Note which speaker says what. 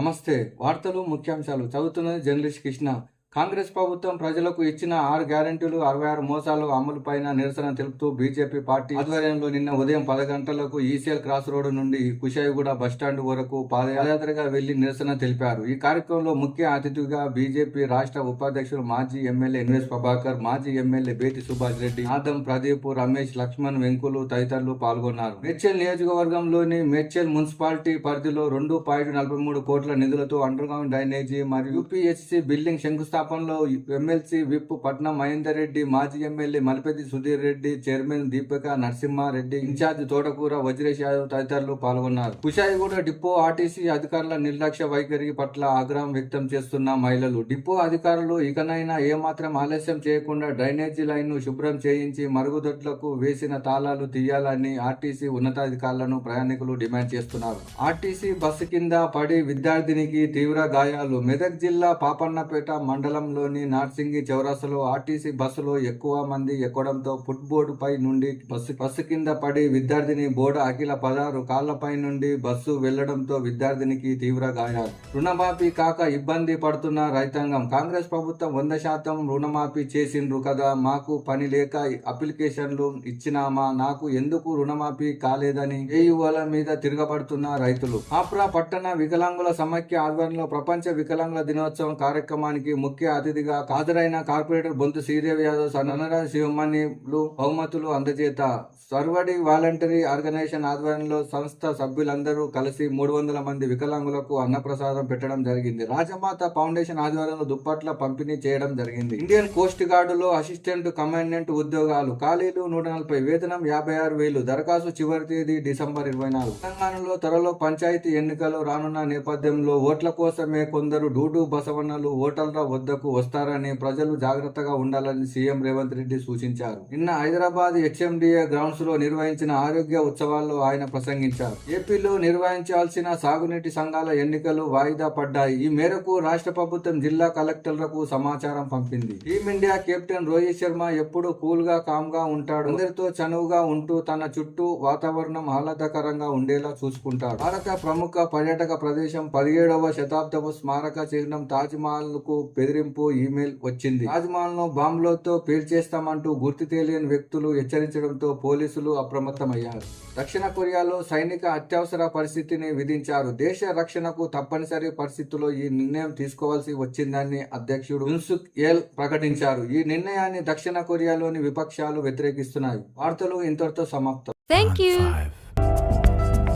Speaker 1: నమస్తే. వార్తలు ముఖ్యాంశాలు చదువుతున్నది జర్నలిస్ట్ కృష్ణ. కాంగ్రెస్ ప్రభుత్వం ప్రజలకు ఇచ్చిన ఆరు గ్యారెంటీలు అరవై ఆరు మోసాలు అమలుపైన నిరసన తెలుపుతూ బీజేపీ పార్టీ ఆధ్వర్యంలో నిన్న ఉదయం పది గంటలకు ఈసీఎల్ క్రాస్ రోడ్డు నుండి కుషాయిగూడ బస్టాండ్ వరకు పాదయాత్రగా వెళ్ళి నిరసన తెలిపారు. ఈ కార్యక్రమంలో ముఖ్య అతిథిగా బీజేపీ రాష్ట్ర ఉపాధ్యక్షులు మాజీ ఎమ్మెల్యే ఎన్ఎస్ ప్రభాకర్ మాజీ ఎమ్మెల్యే బేటి సుభాష్ రెడ్డి ఆదం ప్రదీప్ రమేష్ లక్ష్మణ్ వెంకులు తదితరులు పాల్గొన్నారు. మేడ్చల్ నియోజకవర్గంలోని మేడ్చల్ మున్సిపాలిటీ పరిధిలో రెండు పాయింట్ నలభై మూడు కోట్ల నిధులతో అండర్ గ్రౌండ్ డ్రైనేజీ మరియు యూపీఎస్సీ బిల్డింగ్ శంకుస్థాపనలో ఎమ్మెల్సీ విప్ పట్నం మహేందర్ రెడ్డి మాజీ MLA Malipeddi Sudheer Reddy chairman Deepika Narasimha Reddy incharge Thotakura Vajresh Yadav తదితరులు పాల్గొన్నారు. కుషాయిగూడ డిపో ఆర్టీసీ అధికారుల నిర్లక్ష్య వైఖరి పట్ల ఆగ్రహం వ్యక్తం చేస్తున్న మహిళలు డిపో అధికారులు ఇకనైనా ఏమాత్రం ఆలస్యం చేయకుండా డ్రైనేజీ లైన్ను శుభ్రం చేయించి మరుగుదొడ్లకు వేసిన తాళాలు తీయాలని ఆర్టీసీ ఉన్నతాధికారులను ప్రయాణికులు డిమాండ్ చేస్తున్నారు. ఆర్టీసీ బస్సు కింద పడి విద్యార్థినికి తీవ్ర గాయాలు. మెదక్ జిల్లా పాపన్నపేట మండలంలోని నార్సింగి చౌరస్తలో ఆర్టీసీ బస్సులో ఎక్కువ మంది ఎక్కడంతో ఫుట్ బోర్డు పై నుండి బస్సు బస్సు కింద పడి విద్యార్థిని బోర్డు అఖిల పదహారు కాళ్ళపై నుండి బస్సు వెళ్ళడంతో విద్యార్థినికి తీవ్ర గాయాలు. రుణమాఫీ కాక ఇబ్బంది పడుతున్న రైతాంగం కాంగ్రెస్ ప్రభుత్వం వంద శాతం రుణమాఫీ చేసిండ్రు కదా మాకు పని లేక అప్లికేషన్లు ఇచ్చినామా నాకు ఎందుకు రుణమాఫీ కాలేదని ఏయువల మీద తిరగబడుతున్న రైతులు. ఆప్రా పట్టణ వికలాంగుల సమైక్య ఆధ్వర్యంలో ప్రపంచ వికలాంగుల దినోత్సవం కార్యక్రమానికి ముఖ్య ముఖ్య అతిథిగా హాజరైన కార్పొరేటర్ బొంతు శ్రీదేవి యాదవ్ సన్నరాజ శివమణిలు బహుమతులు అందజేత. సర్వడి వాలంటరీ ఆర్గనైజేషన్ ఆధ్వర్యంలో సంస్థ సభ్యులందరూ కలిసి మూడు వందల మంది వికలాంగులకు అన్నప్రసాదం పెట్టడం జరిగింది. రాజమాత ఫౌండేషన్ ఆధ్వర్యంలో దుప్పట్ల పంపిణీ చేయడం జరిగింది. ఇండియన్ కోస్ట్ గార్డులో అసిస్టెంట్ కమాండెంట్ ఉద్యోగాలు ఖాళీలు నూట నలభై వేతనం యాభై ఆరు వేలు దరఖాస్తు చివరి తేదీ డిసెంబర్ ఇరవై నాలుగు. తెలంగాణలో త్వరలో పంచాయతీ ఎన్నికలు రానున్న నేపథ్యంలో ఓట్ల కోసమే కొందరు డూడు బసవన్నలు ఓటర్ల వద్దకు వస్తారని ప్రజలు జాగ్రత్తగా ఉండాలని సీఎం రేవంత్ రెడ్డి సూచించారు. నిన్న హైదరాబాద్ హెచ్ఎండిఏ గ్రౌండ్స్లో నిర్వహించిన ఆరోగ్య ఉత్సవాల్లో ఆయన ప్రసంగించారు. ఏపీలో నిర్వహించాల్సిన సాగునీటి సంఘాల ఎన్నికలు వాయిదా పడ్డాయి. ఈ మేరకు రాష్ట్ర ప్రభుత్వం జిల్లా కలెక్టర్లకు సమాచారం పంపింది. టీమిండియా కెప్టెన్ రోహిత్ శర్మ ఎప్పుడు కూల్గా కామ్గా ఉంటాడు. అందరితో చనువుగా ఉంటూ తన చుట్టూ వాతావరణం ఆహ్లాదకరంగా ఉండేలా చూసుకుంటాడు. భారత ప్రముఖ పర్యాటక ప్రదేశం పదిహేడవ శతాబ్దపు స్మారక చిహ్నం తాజ్ మహల్కు బెదిరింపు ఈమెయిల్ వచ్చింది. తాజ్ మహల్ను బాంబులతో పేల్చేస్తామంటూ గుర్తు తెలియని వ్యక్తులు హెచ్చరించడంతో పోలీసులు అప్రమత్తమయ్యారు. దక్షిణ కొరియాలో సైనిక అత్యవసర పరిస్థితిని విధించారు. దేశ రక్షణకు తప్పనిసరి పరిస్థితుల్లో ఈ నిర్ణయం తీసుకోవాల్సి వచ్చిందని అధ్యక్షుడు యున్సుక్ ఏల్ ప్రకటించారు. ఈ నిర్ణయాన్ని దక్షిణ కొరియాలోని విపక్షాలు వ్యతిరేకిస్తున్నాయి. వార్తలు ఇంతటితో సమాప్తం.